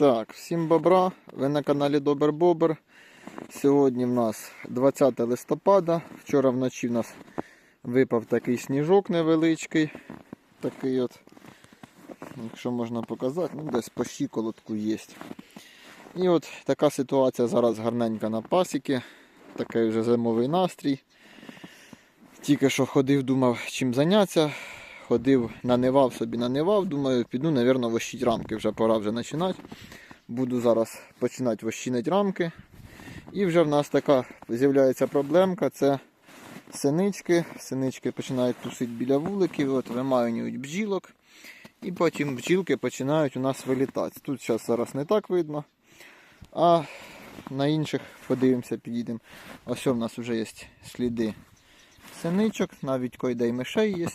Так, всім бобра, ви на каналі Добер Бобер. Сьогодні в нас 20 листопада. Вчора вночі в нас випав такий сніжок невеличкий. Такий от, якщо можна показати, ну десь по щиколотку є. І от така ситуація зараз гарненька на пасіки. Такий вже зимовий настрій. Тільки що ходив, думав, чим зайнятися. Ходив, нанивав собі, нанивав. Думаю, піду, напевно, вощить рамки. Вже пора вже починати. Буду зараз починати вощинити рамки. І вже в нас така з'являється проблемка. Це синички. Синички починають тусити біля вуликів, от вимаюють бджілок. І потім бджілки починають у нас вилітати. Тут зараз зараз не так видно. А на інших подивимося, підійдемо. Ось у нас вже є сліди синичок, навіть койда й мишей є.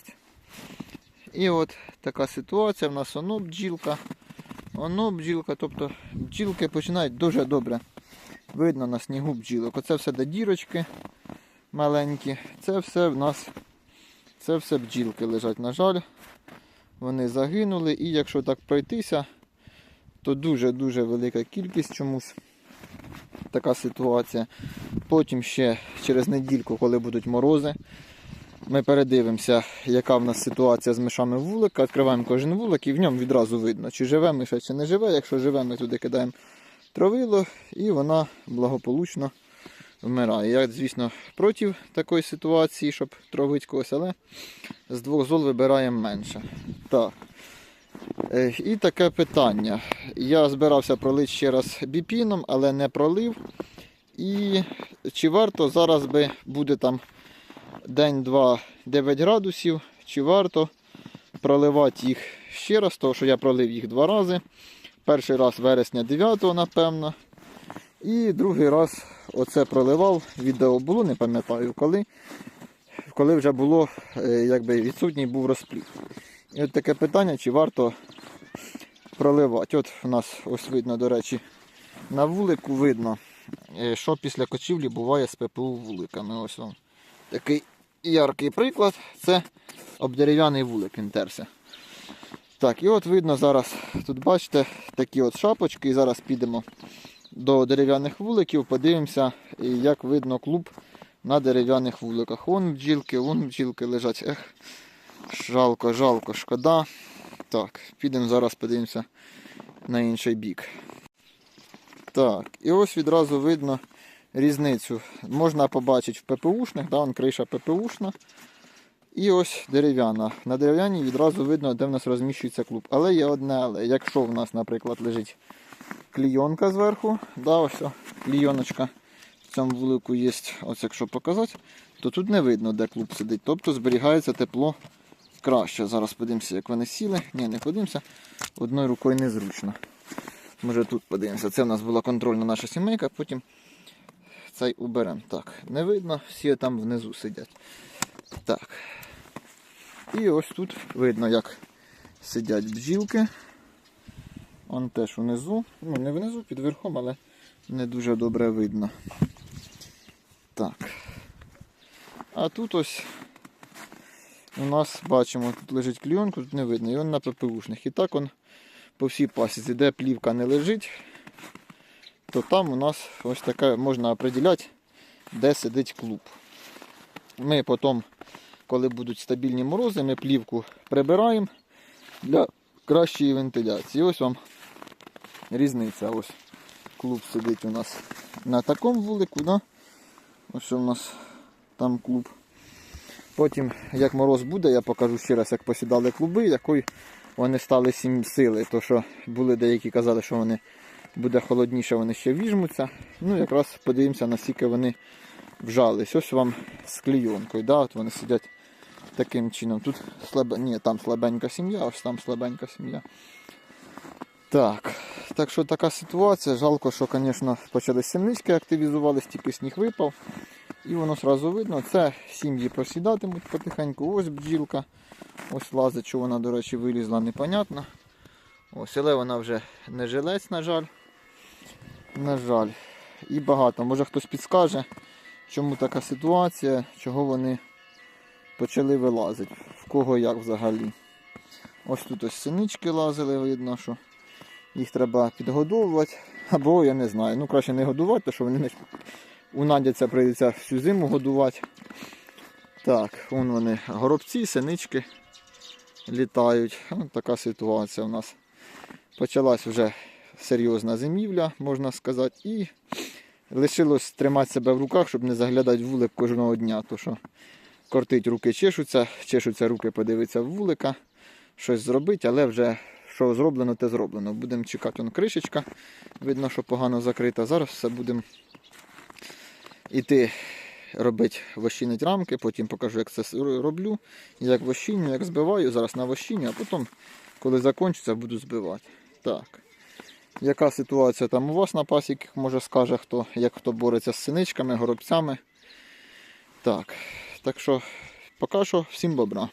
І от така ситуація. В нас оно бджілка. Оно бджілка. Тобто бджілки починають дуже добре. Видно на снігу бджілок. Оце все де дірочки маленькі. Це все в нас це все бджілки лежать. На жаль, вони загинули. І якщо так пройтися, то дуже-дуже велика кількість чомусь. Така ситуація. Потім ще через недільку, коли будуть морози, ми передивимося, яка в нас ситуація з мишами вулика. Відкриваємо кожен вулик і в ньому відразу видно, чи живе миша, чи не живе. Якщо живе, ми туди кидаємо травило і вона благополучно вмирає. Я, звісно, проти такої ситуації, щоб травити когось, але з двох зол вибираємо менше. Так. Е, І таке питання. Я збирався пролити ще раз біпіном, але не пролив. І чи варто зараз би буде там день-два 9 градусів, чи варто проливати їх ще раз, тому що я пролив їх два рази. Перший раз вересня 9, напевно. І другий раз оце проливав. Відео було, не пам'ятаю коли. Коли вже було, е, якби відсутній був розплід. І от таке питання, чи варто проливати. От у нас ось видно, до речі, на вулику видно, е, що після кочівлі буває з ППУ вуликами. Ось вам такий яркий приклад. Це обдерев'яний вулик він. Так, і от видно зараз, тут бачите, такі от шапочки. І зараз підемо до дерев'яних вуликів, подивимося, як видно клуб на дерев'яних вуликах. Вон бджілки, вон бджілки лежать. Ех, жалко, жалко, шкода. Так, підемо зараз подивимося на інший бік. Так, і ось відразу видно різницю. Можна побачити в ППУшних, да, криша ППУшна. І ось дерев'яна. На дерев'яній відразу видно, де в нас розміщується клуб. Але є одне, але якщо в нас, наприклад, лежить клійонка зверху, да, ось клійоночка в цьому вулику є, ось якщо показати, то тут не видно, де клуб сидить. Тобто зберігається тепло краще. Зараз подивимося, як вони сіли. Ні, не подивимося. Одною рукою незручно. Може тут подивимося. Це в нас була контрольна наша сімейка, потім цей уберемо. Так, не видно, всі там внизу сидять. Так. І ось тут видно, як сидять бджілки. Он теж внизу. Ну, не внизу, під верхом, але не дуже добре видно. Так. А тут ось у нас бачимо, тут лежить кліонка, тут не видно, і він на ППУшних. І так он по всій пасіці, де плівка не лежить, то там у нас ось така можна определяти, де сидить клуб. Ми потім, коли будуть стабільні морози, ми плівку прибираємо для кращої вентиляції. Ось вам різниця. Ось клуб сидить у нас на такому вулику. Да? Ось у нас там клуб. Потім, як мороз буде, я покажу ще раз, як посідали клуби, якої вони стали сім сили. То що були деякі казали, що вони буде холодніше, вони ще віжмуться. Ну, якраз подивимося, наскільки вони вжались. Ось вам з клійонкою. Да? От вони сидять таким чином. Тут слабе... Ні, там слабенька сім'я, ось там слабенька сім'я. Так, так що така ситуація. Жалко, що, звісно, почали сімнички активізувались, тільки сніг випав. І воно одразу видно, це сім'ї просідатимуть потихеньку. Ось бджілка. Ось лазить, що вона, до речі, вилізла, непонятно. Ось, але вона вже не жилець, на жаль. На жаль. І багато. Може хтось підскаже, чому така ситуація, чого вони почали вилазити. В кого як взагалі. Ось тут ось синички лазили, видно, що Їх треба підгодовувати. Або я не знаю. Ну краще не годувати, тому що вони унадяться, прийдеться всю зиму годувати. Так, вон вони горобці, синички літають. Ось така ситуація у нас. Почалась вже серйозна зимівля, можна сказати, і лишилось тримати себе в руках, щоб не заглядати в вулик кожного дня. То що кортить руки чешуться, чешуться руки подивитися в вулика, щось зробити, але вже що зроблено, те зроблено. Будемо чекати, он кришечка. Видно, що погано закрита. Зараз все будемо іти робити вощинить рамки, потім покажу, як це роблю. Як вощиню, як збиваю, зараз на вощині, а потім, коли закінчиться, буду збивати. Так. Яка ситуація там у вас на пасіках, може скаже хто, як хто бореться з синичками, горобцями. Так. Так що, поки що, всім бобра.